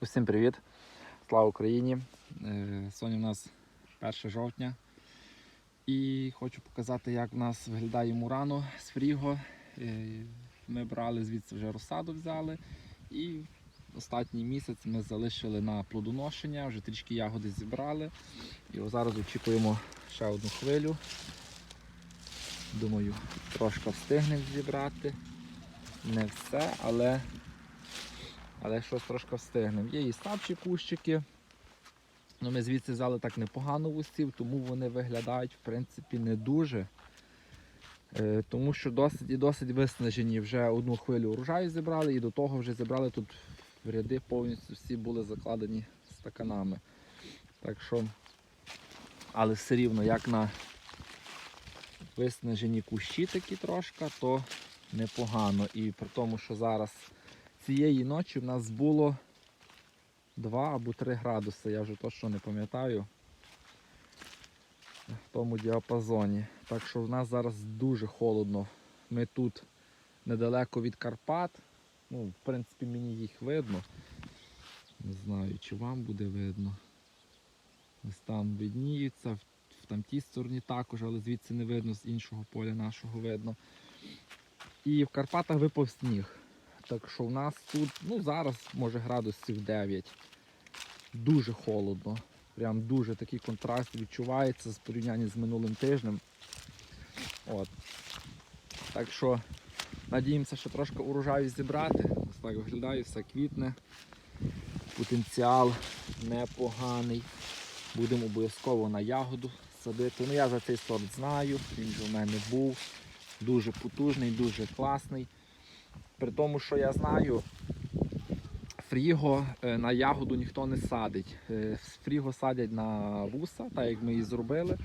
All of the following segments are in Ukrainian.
Усім привіт! Слава Україні! Е, Сьогодні у нас 1 жовтня. І хочу показати, як в нас виглядає Мурано з Фріго. Е, Ми брали звідси вже розсаду взяли. І останній місяць ми залишили на плодоношення, вже трішки ягоди зібрали. І зараз очікуємо ще одну хвилю. Думаю, трошки встигнемо зібрати. Не все, але але щось трошки встигнемо. Є і слабші кущики. Ну, Ми звідси взяли так непогано вусів, тому вони виглядають в принципі не дуже. Е, тому що досить і досить виснажені. Вже одну хвилю урожаю зібрали і до того вже зібрали тут ряди повністю всі були закладені стаканами. Так що, але все рівно, як на виснажені кущі такі трошки, то непогано. І при тому, що зараз цієї ночі в нас було 2 або 3 градуси, я вже точно не пам'ятаю в тому діапазоні. Так що в нас зараз дуже холодно. Ми тут недалеко від Карпат. Ну, в принципі, мені їх видно. Не знаю, чи вам буде видно. Ось там видніються, в, в там стороні також, але звідси не видно, з іншого поля нашого видно. І в Карпатах випав сніг. Так що в нас тут, ну зараз може градусів 9. Дуже холодно. Прям дуже такий контраст відчувається з порівняння з минулим тижнем. От. Так що надіємося, що трошки урожаю зібрати. Ось так виглядає, все квітне. Потенціал непоганий. Будемо обов'язково на ягоду садити. Ну я за цей сорт знаю, він вже в мене був. Дуже потужний, дуже класний. При тому, що я знаю, фріго е, на ягоду ніхто не садить. Е, Фріго садять на вуса, так як ми і зробили.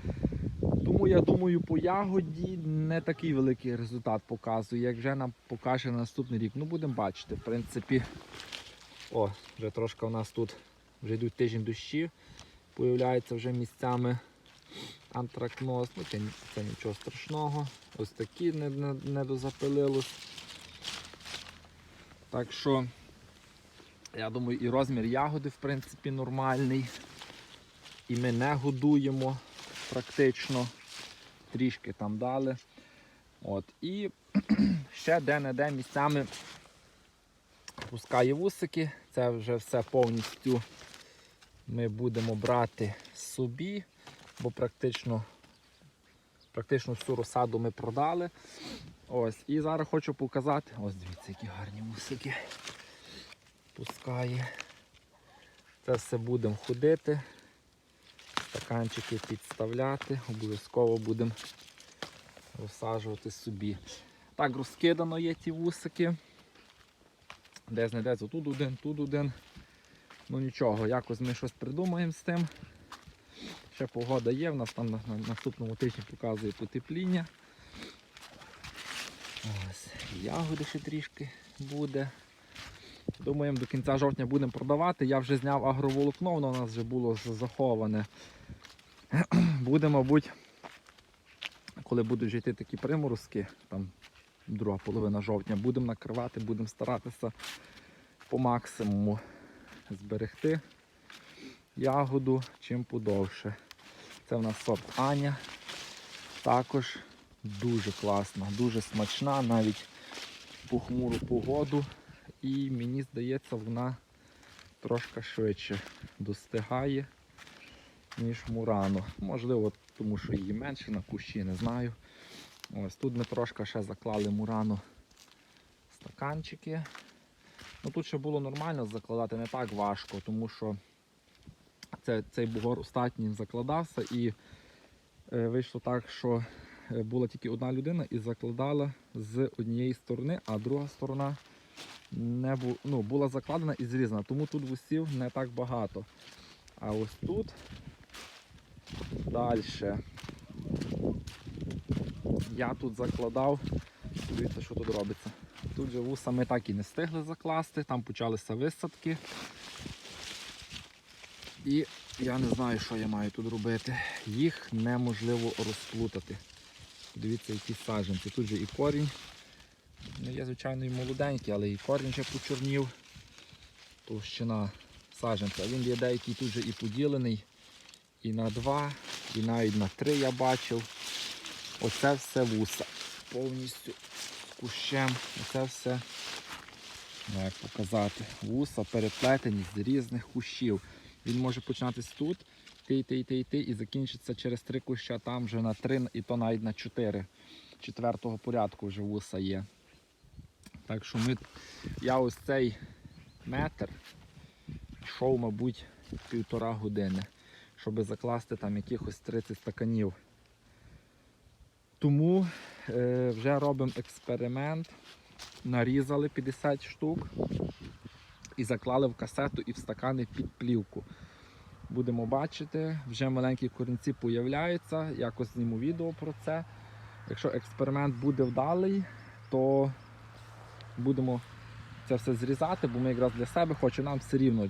Тому я думаю, по ягоді не такий великий результат показує, як вже нам покаже на наступний рік. Ну, будемо бачити. В принципі, о, вже трошки у нас тут вже йдуть тиждень дощі. Появляється вже місцями антракноз. Ну, це, це нічого страшного. Ось такі не, не. Так що, я думаю, і розмір ягоди, в принципі, нормальний. І ми не годуємо практично. Трішки там дали. От. І ще де-не-де місцями пускає вусики. Це вже все повністю ми будемо брати собі, бо практично, практично всю розсаду ми продали. Ось, і зараз хочу показати. Ось дивіться, які гарні мусики пускає. Це все будемо ходити, стаканчики підставляти, обов'язково будемо розсаджувати собі. Так, розкидано є ті вусики. Де знайдеться тут один, тут один. Ну нічого, якось ми щось придумаємо з тим. Ще погода є, в нас там на наступному тижні показує потепління. Ось, ягоди ще трішки буде. Думаємо, до кінця жовтня будемо продавати. Я вже зняв агроволокно, воно у нас вже було заховане. Буде, мабуть, коли будуть йти такі приморозки, там друга половина жовтня, будемо накривати, будемо старатися по максимуму зберегти ягоду чим подовше. Це в нас сорт Аня. Також дуже класна, дуже смачна, навіть похмуру погоду. І мені здається, вона трошки швидше достигає, ніж Мурано. Можливо, тому що її менше на кущі, не знаю. Ось тут ми трошки ще заклали Мурано стаканчики. Ну Тут ще було нормально закладати, не так важко, тому що це, цей бугор остатній закладався і е, вийшло так, що була тільки одна людина і закладала з однієї сторони, а друга сторона не бу, ну, була закладена і зрізана, тому тут вусів не так багато. А ось тут далі. Я тут закладав, дивіться, що тут робиться. Тут же вуса ми так і не встигли закласти, там почалися висадки. І я не знаю, що я маю тут робити. Їх неможливо розплутати. Дивіться, які саджанці. Тут же і корінь. Ну, є, звичайно, і молоденький, але і корінь вже почорнів. Товщина саджанця. Він є деякий тут же і поділений і на два, і навіть на три я бачив. Оце все вуса. Повністю кущем. Оце все, ну, як показати, вуса переплетені з різних кущів. Він може починатись тут, йти, йти, йти, йти, і закінчиться через три куща, там вже на три, і то навіть на чотири. Четвертого порядку вже вуса є. Так що ми, я ось цей метр йшов, мабуть, півтора години, щоб закласти там якихось 30 стаканів. Тому е, вже робимо експеримент. Нарізали 50 штук і заклали в касету і в стакани під плівку. Будемо бачити, вже маленькі корінці появляються, якось зніму відео про це. Якщо експеримент буде вдалий, то будемо це все зрізати, бо ми якраз для себе хочемо нам все рівно.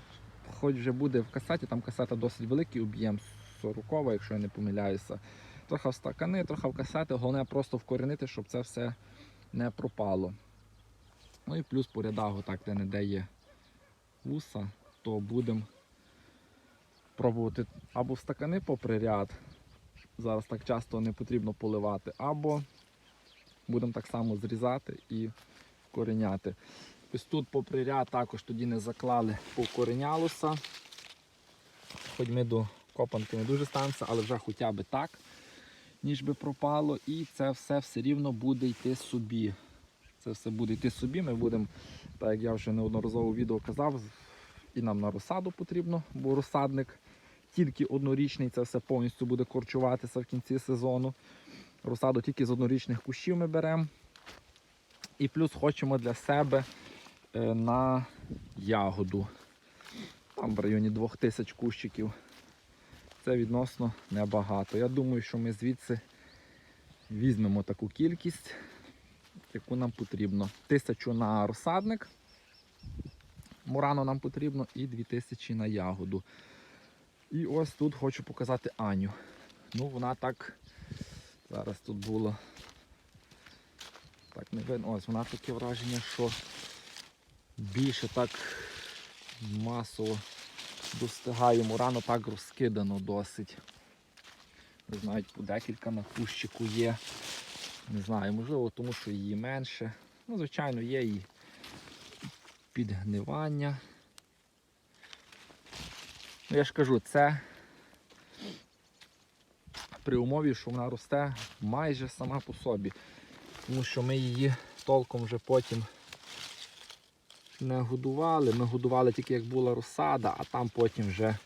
Хоч вже буде в касеті, там касета досить великий об'єм 40 якщо я не помиляюся. Трохи в стакани, трохи в касети, головне просто вкорінити, щоб це все не пропало. Ну і плюс по рядах, отак, де не де є вуса, то будемо пробувати або в стакани попри ряд. Зараз так часто не потрібно поливати, або будемо так само зрізати і вкореняти. Ось тут попри ряд також тоді не заклали, повкоренялося. Хоч ми до копанки не дуже ставимося, але вже хоча б так, ніж би пропало. І це все все рівно буде йти собі. Це все буде йти собі. Ми будемо, так як я вже неодноразово відео казав, і нам на розсаду потрібно, бо розсадник тільки однорічний, це все повністю буде корчуватися в кінці сезону. Розсаду тільки з однорічних кущів ми беремо. І плюс хочемо для себе е, на ягоду. Там в районі 2000 кущиків. Це відносно небагато. Я думаю, що ми звідси візьмемо таку кількість, яку нам потрібно. Тисячу на розсадник. Мурано нам потрібно і 2000 на ягоду. І ось тут хочу показати Аню. Ну, вона так. Зараз тут було. Так, не видно. Ось вона таке враження, що більше так масово достигає мурано, так розкидано досить. Не знаю, по декілька на кущику є. Не знаю, можливо, тому що її менше. Ну, звичайно, є і підгнивання. Ну, я ж кажу, це при умові, що вона росте майже сама по собі. Тому що ми її толком вже потім не годували. Ми годували тільки як була розсада, а там потім вже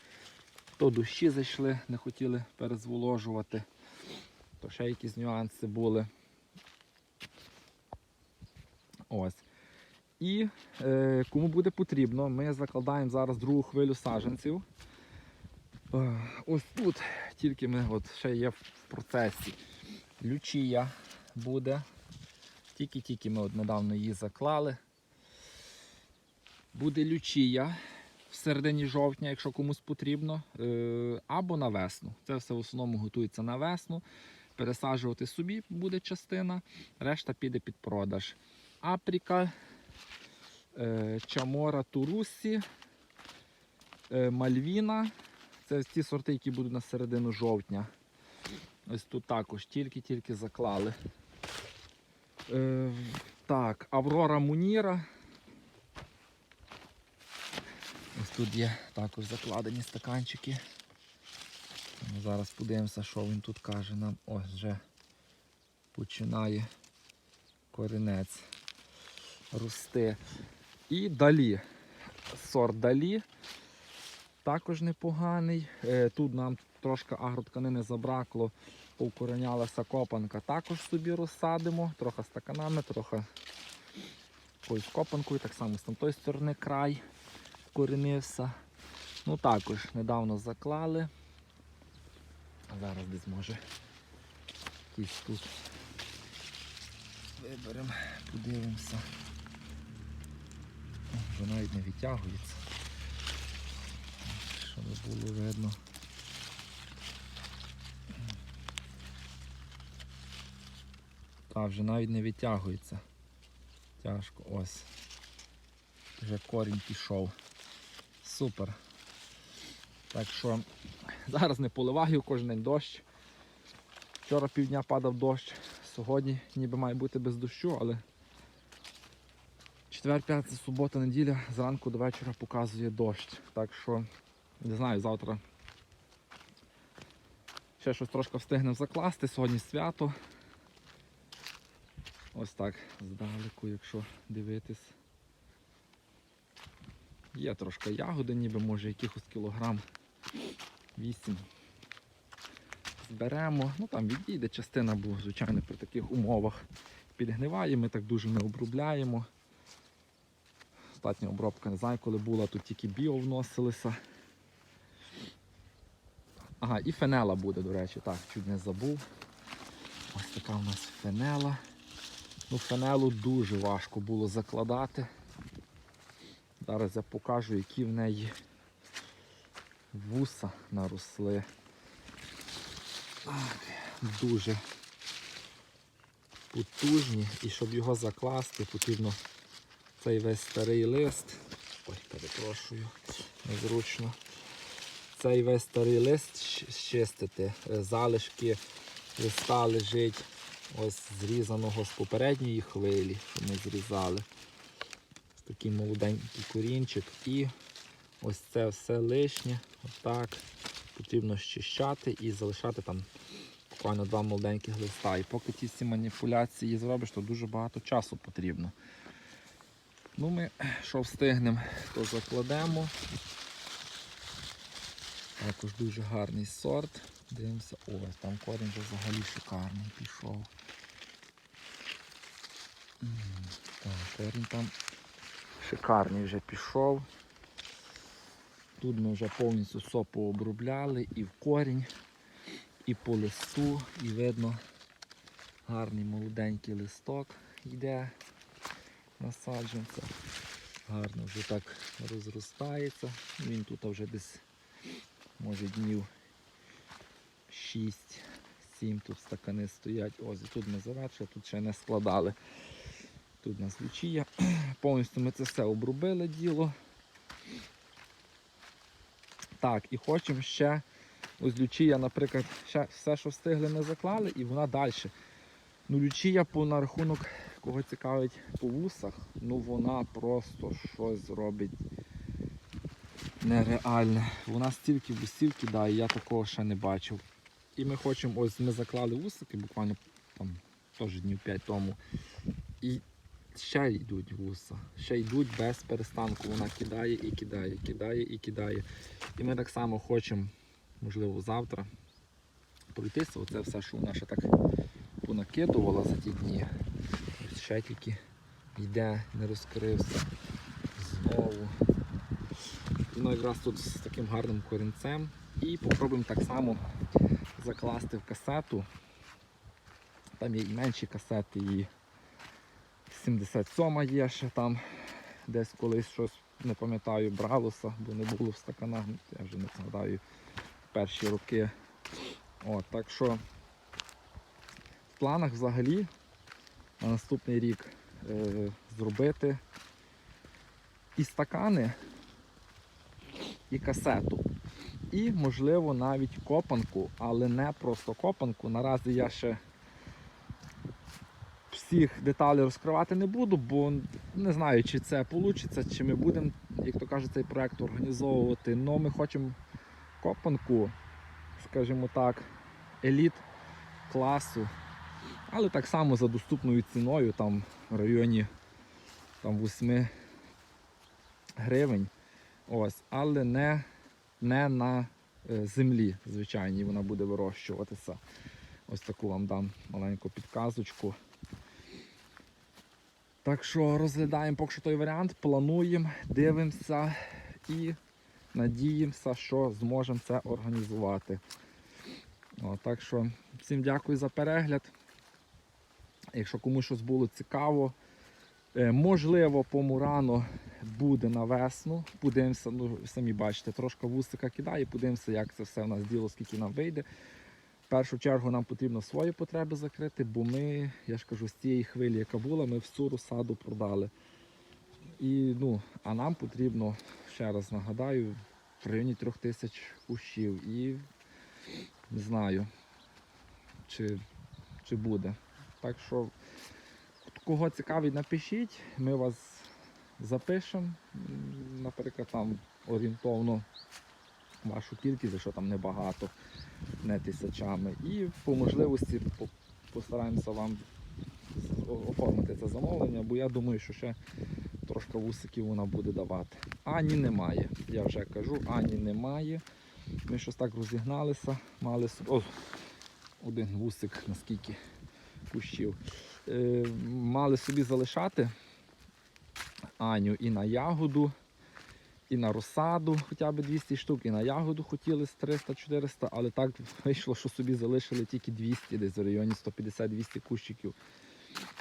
то дощі зайшли, не хотіли перезволожувати, то ще якісь нюанси були. Ось. І е, кому буде потрібно, ми закладаємо зараз другу хвилю саджанців. Е, ось тут тільки ми от ще є в процесі. Лючія буде. Тільки-тільки ми от недавно її заклали. Буде лючія в середині жовтня, якщо комусь потрібно, е, або на весну. Це все в основному готується на весну. Пересаджувати собі буде частина, решта піде під продаж. Апріка, Чамора Турусі, е, Мальвіна. Це ті сорти, які будуть на середину жовтня. Ось тут також тільки-тільки заклали. Е, так, Аврора Муніра. Ось тут є також закладені стаканчики. Ну, Зараз подивимося, що він тут каже нам. Ось вже починає корінець рости. І далі. Сорт далі. Також непоганий. Е, Тут нам трошки агротканини забракло, повкоренялася копанка. Також собі розсадимо, трохи стаканами, трохи якоюсь копанкою, так само з тамтої сторони край вкоренився. Ну також недавно заклали. Зараз десь може якийсь тут виберемо, подивимося. Вже навіть не відтягується. Щоб було видно. Так, вже навіть не відтягується. Тяжко, ось. Вже корінь пішов. Супер. Так що зараз не поливаю кожен день дощ. Вчора півдня падав дощ, сьогодні ніби має бути без дощу, але четвер, п'ятниця, субота, неділя зранку до вечора показує дощ. Так що не знаю, завтра ще щось трошки встигнемо закласти. Сьогодні свято. Ось так здалеку, якщо дивитись. Є трошки ягоди, ніби може якихось кілограм 8. Зберемо, ну там відійде частина, бо звичайно при таких умовах підгниває, ми так дуже не обробляємо. Остатня обробка, не знаю, коли була, тут тільки біо вносилися. Ага, і фенела буде, до речі, так, чуть не забув. Ось така у нас фенела. Ну, фенелу дуже важко було закладати. Зараз я покажу, які в неї вуса наросли. Так, дуже потужні. І щоб його закласти, потрібно цей весь старий лист. Ой, перепрошую, незручно. Цей весь старий лист щистити. Е, Залишки листа лежить ось зрізаного з попередньої хвилі, що ми зрізали. Такий молоденький корінчик. І ось це все лишнє. Отак потрібно щищати і залишати там буквально два молоденьких листа. І поки ті всі маніпуляції зробиш, то дуже багато часу потрібно. Ну, ми що встигнемо, то закладемо. Також дуже гарний сорт. Дивимося, ось там корінь вже взагалі шикарний пішов. Так, корінь там шикарний вже пішов. Тут ми вже повністю все пообробляли і в корінь, і по листу, і видно гарний молоденький листок йде насадженця. Гарно вже так розростається. Він тут вже десь може днів 6-7 тут стакани стоять. Ось тут ми завершили, тут ще не складали. Тут у нас лючія. Повністю ми це все обробили діло. Так, і хочемо ще, ось лючія, наприклад, ще все, що встигли, ми заклали, і вона далі. Ну, лючія по на рахунок, кого цікавить по вусах, ну вона просто щось робить нереальне. Вона стільки вусів кидає, я такого ще не бачив. І ми хочемо, ось ми заклали вусики буквально там теж днів 5 тому. І ще йдуть вуса, ще йдуть без перестанку. Вона кидає і кидає, кидає і кидає. І ми так само хочемо, можливо, завтра пройтися. Оце все, що вона ще так понакидувала за ті дні. Ще тільки йде, не розкрився. Знову. Воно якраз тут з таким гарним корінцем. І попробуємо так само закласти в касету. Там є і менші касети, і 77 є ще там. Десь колись щось, не пам'ятаю, бралося, бо не було в стаканах, я вже не згадаю перші роки. От, так що в планах взагалі на наступний рік е, зробити і стакани, і касету. І, можливо, навіть копанку, але не просто копанку. Наразі я ще всіх деталей розкривати не буду, бо не знаю, чи це вийде, чи ми будемо, як то кажуть, цей проект організовувати. Ну, ми хочемо копанку, скажімо так, еліт класу, але так само за доступною ціною, там в районі там, 8 гривень. Ось, але не, не на е, землі, звичайній, вона буде вирощуватися. Ось таку вам дам маленьку підказочку. Так що розглядаємо поки що той варіант, плануємо, дивимося і надіємося, що зможемо це організувати. О, так що всім дякую за перегляд. Якщо комусь щось було цікаво, е, можливо, по Мурану буде на весну. Подивимося, ну самі бачите, трошки вусика кидає, подивимося, як це все в нас діло, скільки нам вийде. В першу чергу нам потрібно свої потреби закрити, бо ми, я ж кажу, з цієї хвилі, яка була, ми всю розсаду продали. І, ну, а нам потрібно, ще раз нагадаю, в районі трьох тисяч кущів. І не знаю, чи, чи буде. Так що, кого цікавить, напишіть, ми вас запишемо. Наприклад, там орієнтовно вашу кількість, якщо там небагато, не тисячами. І по можливості постараємося вам оформити це замовлення, бо я думаю, що ще трошки вусиків вона буде давати. Ані немає. Я вже кажу, ані немає. Ми щось так розігналися, мали. О, один вусик, наскільки кущів. Е, мали собі залишати Аню і на ягоду, і на розсаду хоча б 200 штук, і на ягоду хотіли з 300-400, але так вийшло, що собі залишили тільки 200, десь в районі 150-200 кущиків.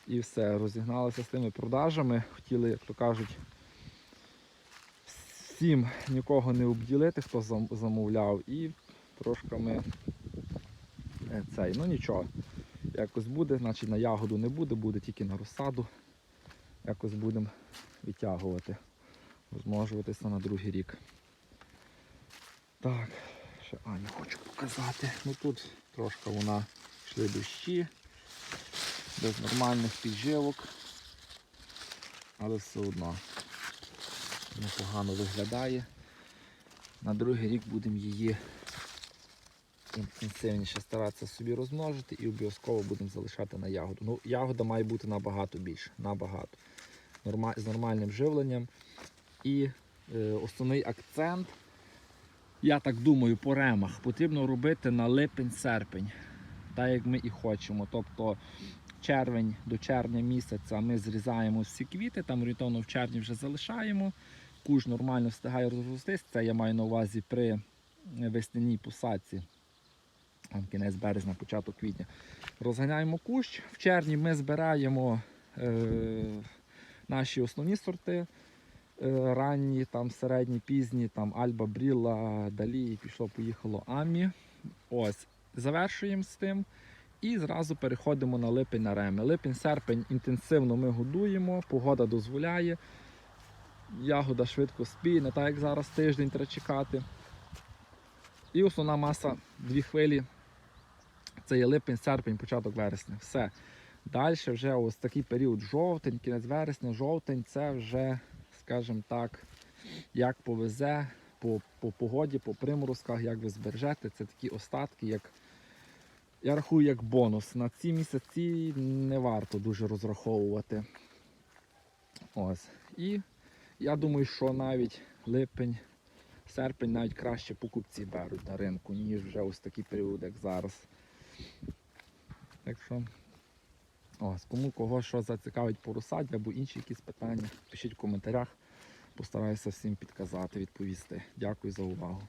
І все, розігналися з тими продажами. Хотіли, як то кажуть, всім нікого не обділити, хто замовляв. І трошки ми е, цей, ну нічого. Якось буде, значить на ягоду не буде, буде тільки на розсаду. Якось будемо відтягувати, розмножуватися на другий рік. Так, ще Аню хочу показати. Ну тут трошки вона йшли дощі, без нормальних підживок, але все одно непогано виглядає. На другий рік будемо її інтенсивніше старатися собі розмножити і обов'язково будемо залишати на ягоду. Ну, ягода має бути набагато більше, набагато. Норма... З нормальним живленням. І е, основний акцент, я так думаю, по ремах потрібно робити на липень-серпень, так як ми і хочемо. Тобто червень до червня місяця ми зрізаємо всі квіти, там орієнтовно в червні вже залишаємо. Куш нормально встигає розростись. Це я маю на увазі при весняній посадці. Там кінець березня, початок квітня. Розганяємо кущ. В червні ми збираємо е, наші основні сорти. Е, ранні, там, середні, пізні, там Альба, Бріла, Далі, і пішло, поїхало Амі. Ось, завершуємо з тим. І зразу переходимо на липень на реми. Липень-серпень інтенсивно ми годуємо, погода дозволяє. Ягода швидко спіє, не так як зараз тиждень треба чекати. І основна маса дві хвилі. Це є липень, серпень, початок вересня. Все. Далі вже ось такий період жовтень, кінець вересня, жовтень це вже, скажімо так, як повезе по, по погоді, по приморозках, як ви збережете. Це такі остатки, як я рахую як бонус. На ці місяці не варто дуже розраховувати. Ось. І я думаю, що навіть липень, серпень навіть краще покупці беруть на ринку, ніж вже ось такий період, як зараз. Так що, ось, кому кого що зацікавить по розсаді або інші якісь питання, пишіть в коментарях. Постараюся всім підказати, відповісти. Дякую за увагу.